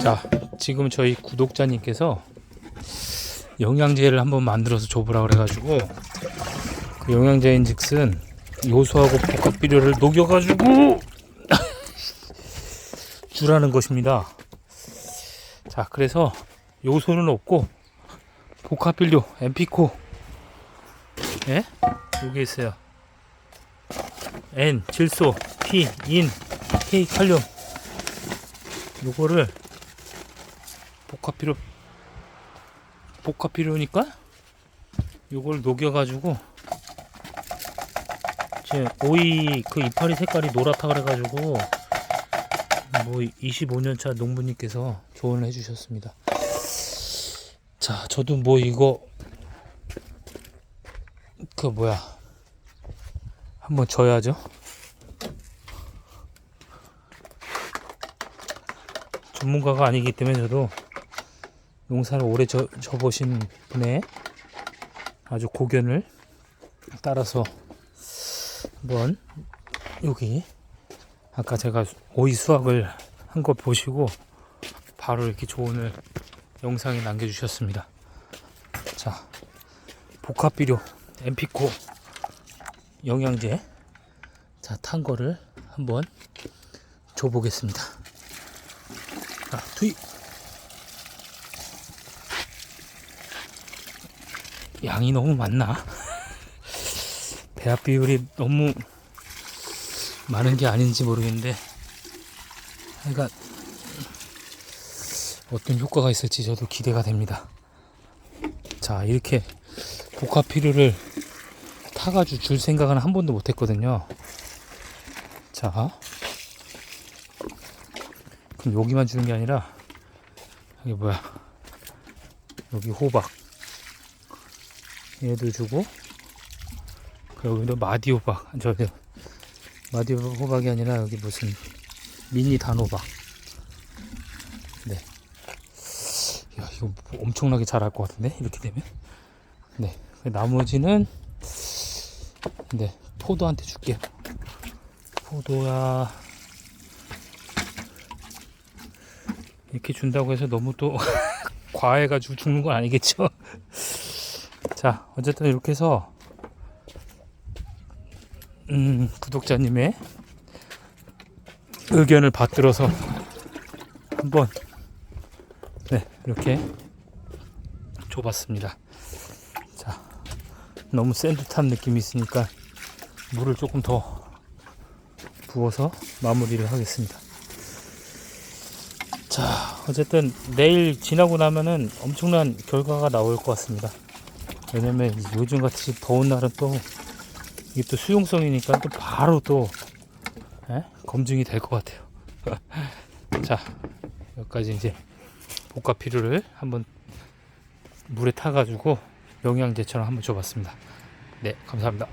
자, 지금 저희 구독자님께서 영양제를 한번 만들어서 줘보라 그래가지고 그 영양제인즉슨 요소하고 복합 비료를 녹여가지고 주라는 것입니다. 자, 그래서 요소는 없고 복합 비료 엠피코 예? 여기 있어요. N 질소, P 인, K 칼륨 요거를 복합 비료 복합 비료니까 요걸 녹여 가지고 제 오이 그 이파리 색깔이 노랗다 그래 가지고 뭐 25년 차 농부님께서 조언을 해 주셨습니다. 자, 저도 뭐 이거 그 뭐야 한번 져야죠. 전문가가 아니기 때문에 저도 농사를 오래 져, 져보신 분의 아주 고견을 따라서 한번 여기 아까 제가 오이 수확을 한거 보시고 바로 이렇게 조언을 영상에 남겨주셨습니다. 자, 복합 비료 엠피코 영양제 자, 탄 거를 한번 줘보겠습니다. 자, 투입. 양이 너무 많나? 배합 비율이 너무 많은 게 아닌지 모르겠는데, 그러니까 어떤 효과가 있을지 저도 기대가 됩니다. 자, 이렇게 복합 비료를 타가지고 줄 생각은 한 번도 못 했거든요. 자, 그럼 여기만 주는 게 아니라 여기 뭐야 여기 호박 얘도 주고 그 여기도 마디 호박. 저 저, 마디 호박이 아니라 여기 무슨 미니 단호박. 네. 야 이거 뭐 엄청나게 자랄 것 같은데? 이렇게 되면? 네. 나머지는 네. 포도한테 줄게요. 포도야 이렇게 준다고 해서 너무 또 과해가지고 죽는 건 아니겠죠? 자, 어쨌든 이렇게 해서 음, 구독자님의 의견을 받들어서 한번 네 이렇게 줘봤습니다. 자, 너무 센 듯한 느낌이 있으니까 물을 조금 더 부어서 마무리를 하겠습니다. 자, 어쨌든 내일 지나고 나면은 엄청난 결과가 나올 것 같습니다. 왜냐면 요즘 같이 더운 날은 또 이게 또 수용성이니까 또 바로 또 예? 검증이 될 것 같아요. 자, 여기까지 이제 복합 비료를 한번 물에 타가지고 영양제처럼 한번 줘봤습니다. 네, 감사합니다.